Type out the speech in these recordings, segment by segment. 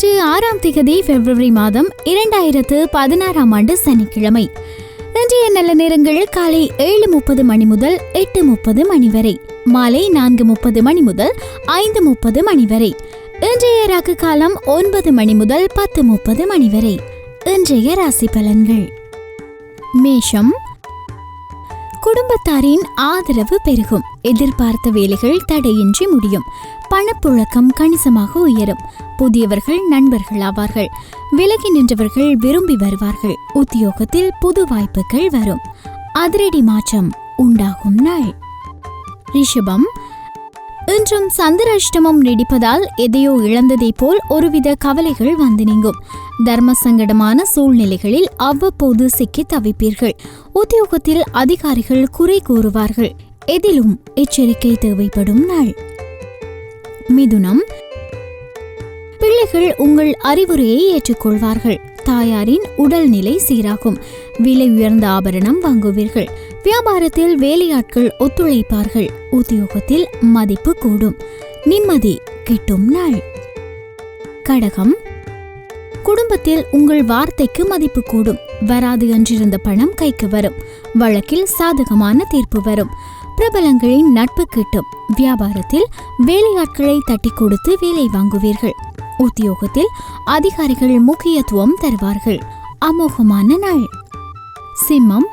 ஆறாம் திகதி பிப்ரவரி மாதம் இரண்டாயிரத்து பதினாறாம் ஆண்டு சனிக்கிழமை. இன்றைய நல்ல நேரங்கள் காலை ஏழு முப்பது மணி முதல் எட்டு முப்பது மணி வரை. மாலை நான்கு முப்பது மணி முதல் ஐந்து முப்பது மணி வரை. இன்றைய ராக்கு காலம் ஒன்பது மணி முதல் பத்து முப்பது மணி வரை. இன்றைய ராசி பலன்கள். மேஷம். குடும்பத்தாரின் ஆதரவு பெருகும். எதிர்பார்த்த வேலைகள் தடையின்றி முடியும். பணப்புழக்கம் கணிசமாக உயரும். புதியவர்கள் நண்பர்கள் ஆவார்கள். விலகி நின்றவர்கள் விரும்பி வருவார்கள். உத்தியோகத்தில் புது வாய்ப்புகள் வரும். அதிரடி மாற்றம் உண்டாகும் நாள். ரிஷபம் இன்றும் சந்திராஷ்டமம் நீடிப்பதால் எதையோ இழந்ததை போல் ஒருவித கவலைகள் வந்து நீங்கும். தர்ம சங்கடமான சூழ்நிலைகளில் அவ்வப்போது சிக்கி தவிப்பீர்கள். உத்தியோகத்தில் அதிகாரிகள் குறை கூறுவார்கள். எதிலும் எச்சரிக்கை தேவைப்படும் நாள். மிதுனம் பிள்ளைகள் உங்கள் அறிவுரையை ஏற்றுக்கொள்வார்கள். தாயாரின் உடல்நிலை சீராகும். விலை உயர்ந்த ஆபரணம் வாங்குவீர்கள். வியாபாரத்தில் வேலையாட்கள் ஒத்துழைப்பார்கள். உத்தியோகத்தில் மதிப்பு கூடும். நிம்மதி கிட்டும் நாள். கடகம். குடும்பத்தில் உங்கள் வார்த்தைக்கு மதிப்பு கூடும். வராது என்றிருந்த பணம் கைக்கு வரும். வழக்கில் சாதகமான தீர்ப்பு வரும். பிரபலங்களின் நட்பு கிட்டும். வியாபாரத்தில் வேலையாட்களை தட்டி கொடுத்து வேலை வாங்குவீர்கள். உத்தியோகத்தில் அதிகாரிகள் முக்கியத்துவம் தருவார்கள். அமோகமான நாள். சிம்மம்.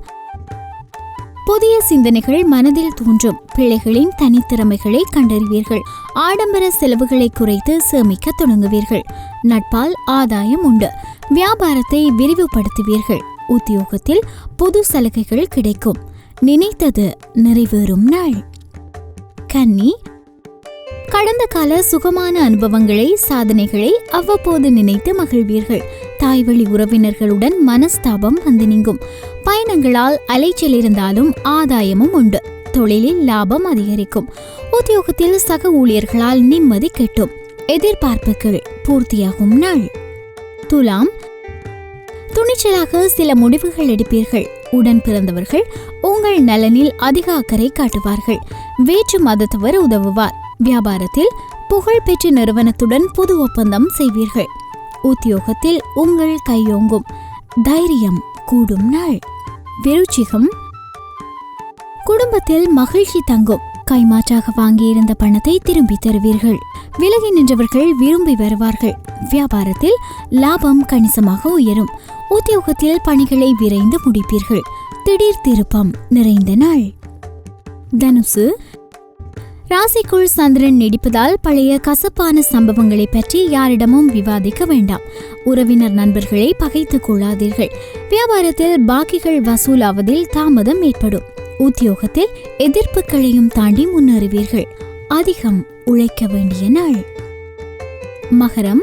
புதிய சிந்தனைகள் மனதில் தோன்றும். பிள்ளைகளின் தனித்திறமைகளை கண்டறிவீர்கள். ஆடம்பர செலவுகளை குறைத்து சேமிக்க தொடங்குவீர்கள். நட்பால் ஆதாயம் உண்டு. வியாபாரத்தை விரிவுபடுத்துவீர்கள். உத்தியோகத்தில் புது சலுகைகள் கிடைக்கும். நினைத்தது நிறைவேறும் நாள். கன்னி. கடந்த கால சுகமான அனுபவங்களை சாதனைகளை அவ்வப்போது நினைத்து மகிழ்வீர்கள். தாய்வழி உறவினர்களுடன் மனஸ்தாபம் வந்து நீங்கும். பயணங்களால் அலைச்சல் இருந்தாலும் ஆதாயமும் உண்டு. தொழிலில் லாபம் அதிகரிக்கும். உத்தியோகத்தில் சக ஊழியர்களால் நிம்மதி கெட்டும். எதிர்பார்ப்புகள் பூர்த்தியாகும் நாள். துலாம். துணிச்சலாக சில முடிவுகள் எடுப்பீர்கள். உடன் பிறந்தவர்கள் உங்கள் நலனில் அதிக அக்கறை காட்டுவார்கள். வேற்று மதத்தவர் உதவுவார். வியாபாரத்தில் புகழ்பெற்ற நிறுவனத்துடன் புது ஒப்பந்தம் செய்வீர்கள். உத்தியோகத்தில் உங்கள் கையோங்கும். தைரியம் கூடும் நாள். விருச்சிகம். குடும்பத்தில் மகிழ்ச்சி தங்கும். கைமாற்றாக வாங்கியிருந்த பணத்தை திரும்பி தருவீர்கள். விலகி நின்றவர்கள் விரும்பி வருவார்கள். வியாபாரத்தில் லாபம் கணிசமாக உயரும். உத்தியோகத்தில் பணிகளை விரைந்து முடிப்பீர்கள். திடீர் திருப்பம் நிறைந்த நாள். தனுசு. ராசிக்குள் சந்திரன் நீடிப்பதால் பழைய கசப்பான சம்பவங்களை பற்றி யாரிடமும் விவாதிக்க வேண்டாம். உறவினர் நண்பர்களை பகைத்துக் கொள்ளாதீர்கள். வியாபாரத்தில் பாக்கிகள் வசூலாவதில் தாமதம் ஏற்படும். உத்தியோகத்தில் எதிர்ப்புகளையும் தாண்டி முன்னேறுவீர்கள். அதிகம் உழைக்க வேண்டிய நாள். மகரம்.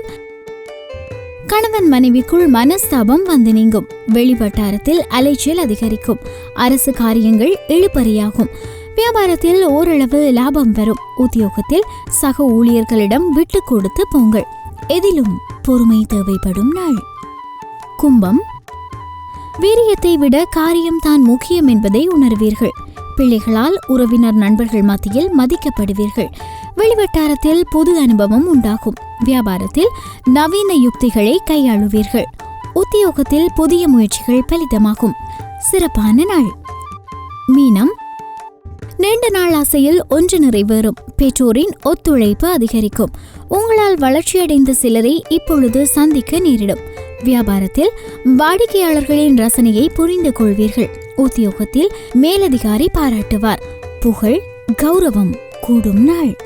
கணவன் மனைவிக்குள் மனஸ்தாபம் வந்து நீங்கும். வெளிவட்டாரத்தில் அலைச்சல் அதிகரிக்கும். அரசு காரியங்கள் இழுபறியாகும் வியாபாரத்தில் ஓரளவு லாபம் வரும். உத்தியோகத்தில் சக ஊழியர்களிடம் விட்டு கொடுத்து போங்கள். எதிலும் பொறுமை தேவைப்படும் நாள். கும்பம். வீரியத்தை விட காரியம் தான் முக்கியம் என்பதை உணர்வீர்கள். பிள்ளைகளால் உறவினர் நண்பர்கள் மத்தியில் மதிக்கப்படுவீர்கள். வெளிவட்டாரத்தில் புது அனுபவம் உண்டாகும். வியாபாரத்தில் நவீன யுக்திகளை கையாளுவீர்கள். உத்தியோகத்தில் புதிய முயற்சிகள் பலிதமாகும். சிறப்பான நாள். மீனம். நீண்ட நாள் ஆசையில் ஒன்று நிறைவேறும். பெற்றோரின் ஒத்துழைப்பு அதிகரிக்கும். உங்களால் வளர்ச்சியடைந்த சிலரை இப்பொழுது சந்திக்க நேரிடும். வியாபாரத்தில் வாடிக்கையாளர்களின் ரசனையை புரிந்து கொள்வீர்கள். உத்தியோகத்தில் மேலதிகாரி பாராட்டுவார். புகழ் கௌரவம் கூடும் நாள்.